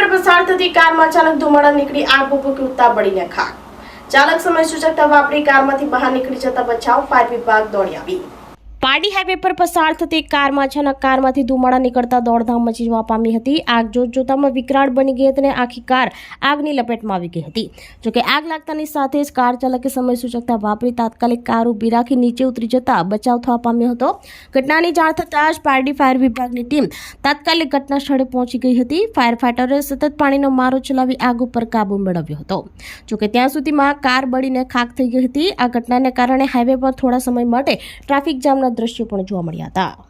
પર પસાર થતી કારમાં ચાલક ધુમાડા નીકળી આગ ભભૂકી બળીને ખાક ચાલક સમય સૂચકતા વાપરી કારમાંથી બહાર નીકળી જતા બચાવ ફાયર વિભાગ દોડી આવી. પારડી હાઈવે પર પસાર થતી કારમાં અચાનક કારમાંથી ધુમાડા નીકળતા દોડધામ મચી જવા પામી હતી. આગ જોત જોતામાં વિકરાળ બની ગઈ હતી અને આખી કાર આગની લપેટમાં આવી ગઈ હતી. જોકે આગ લાગતાની સાથે જ કાર ચાલકે સમય સૂચકતા વાપરી તાત્કાલિક કાર ઊભી રાખી નીચે ઉતરી જતા બચાવ થવા પામ્યો હતો. ઘટનાની જાણ થતાં જ પારડી ફાયર વિભાગની ટીમ તાત્કાલિક ઘટના સ્થળે પહોંચી ગઈ હતી. ફાયર ફાઈટરે સતત પાણીનો મારો ચલાવી આગ ઉપર કાબુ મેળવ્યો હતો. જોકે ત્યાં સુધીમાં કાર બળીને ખાક થઈ ગઈ હતી. આ ઘટનાને કારણે હાઈવે પર થોડા સમય માટે ટ્રાફિક જામના દ્રશ્યો પણ જોવા મળ્યા હતા.